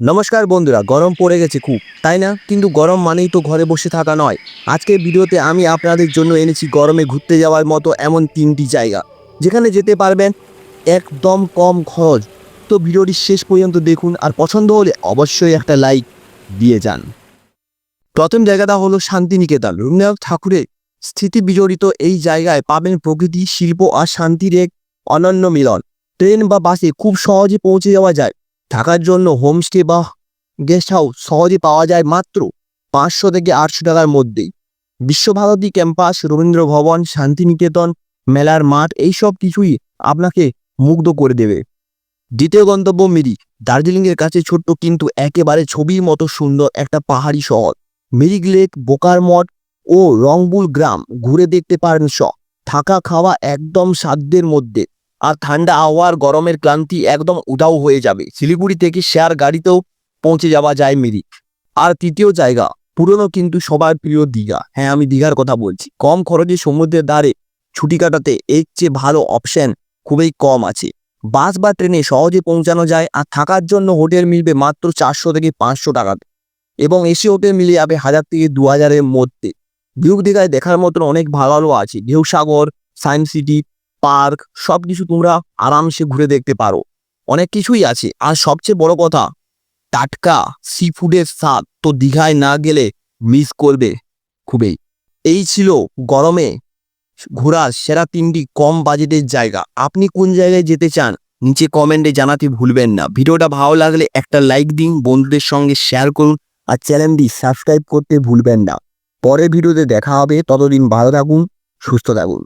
নমস্কার বন্ধুরা, গরম পড়ে গেছে খুব, তাই না? কিন্তু গরম মানেই তো ঘরে বসে থাকা নয়। আজকের ভিডিওতে আমি আপনাদের জন্য এনেছি গরমে ঘুরতে যাওয়ার মতো এমন তিনটি জায়গা, যেখানে যেতে পারবেন একদম কম খরচ। তো ভিডিওটি শেষ পর্যন্ত দেখুন, আর পছন্দ হলে অবশ্যই একটা লাইক দিয়ে যান। প্রথম জায়গাটা হলো শান্তিনিকেতন। রবীন্দ্রনাথ ঠাকুরের স্থিতি বিজড়িত এই জায়গায় পাবেন প্রকৃতি, শিল্প আর শান্তির এক অনন্য মিলন। ট্রেন বা বাসে খুব সহজে পৌঁছে যাওয়া যায়। থাকার জন্য হোমস্টে বা গেস্ট হাউস সহজে পাওয়া যায় মাত্র পাঁচশো থেকে আটশো টাকার মধ্যেই। বিশ্বভারতী ক্যাম্পাস, রবীন্দ্র ভবন, শান্তিনিকেতন, মেলার মাঠ, এইসব কিছুই আপনাকে মুগ্ধ করে দেবে। দ্বিতীয় গন্তব্য মিরিক দার্জিলিংয়ের কাছে ছোট্ট কিন্তু একেবারে ছবির মতো সুন্দর একটা পাহাড়ি শহর। মিরিক লেক, বোকার মঠ ও রংবুল গ্রাম ঘুরে দেখতে পারেন স। থাকা খাওয়া একদম সাধ্যের মধ্যে। আর ঠান্ডা আবহাওয়ার গরমের ক্লান্তি একদম উধাও হয়ে যাবে। শিলিগুড়ি থেকে শেয়ার গাড়িতেও পৌঁছে যাওয়া যায় মিরিক। আর তৃতীয় জায়গা, পুরনো কিন্তু সবার প্রিয় দীঘা। হ্যাঁ আমি দীঘার কথা বলছি। কম খরচে সমুদ্রের ধারে ছুটি কাটাতে এর চেয়ে ভালো অপশন খুবই কম আছে। বাস বা ট্রেনে সহজে পৌঁছানো যায় আর থাকার জন্য হোটেল মিলবে মাত্র চারশো থেকে পাঁচশো টাকাতে এবং এসি হোটেল মিলে যাবে হাজার থেকে দু হাজারের মধ্যে। ভিউ দীঘায় দেখার মতন অনেক ভালো ভালো আছে। ঢেউসাগর সায়েন্স সিটি পার্ক সব কিছু তোমরা আরামসে ঘুরে দেখতে পারো। অনেক কিছুই আছে। আর সবচেয়ে বড় কথা, টাটকা সি ফুডের স্বাদ তো দীঘায় না গেলে মিস করবে খুবই। এই ছিল গরমে ঘোরার সেরা তিনটি কম বাজেটের জায়গা। আপনি কোন জায়গায় যেতে চান, নিচে কমেন্টে জানাতে ভুলবেন না। ভিডিওটা ভালো লাগলে একটা লাইক দিন, বন্ধুদের সঙ্গে শেয়ার করুন, আর চ্যানেলটি সাবস্ক্রাইব করতে ভুলবেন না। পরের ভিডিওতে দেখা হবে, ততদিন ভালো থাকুন, সুস্থ থাকুন।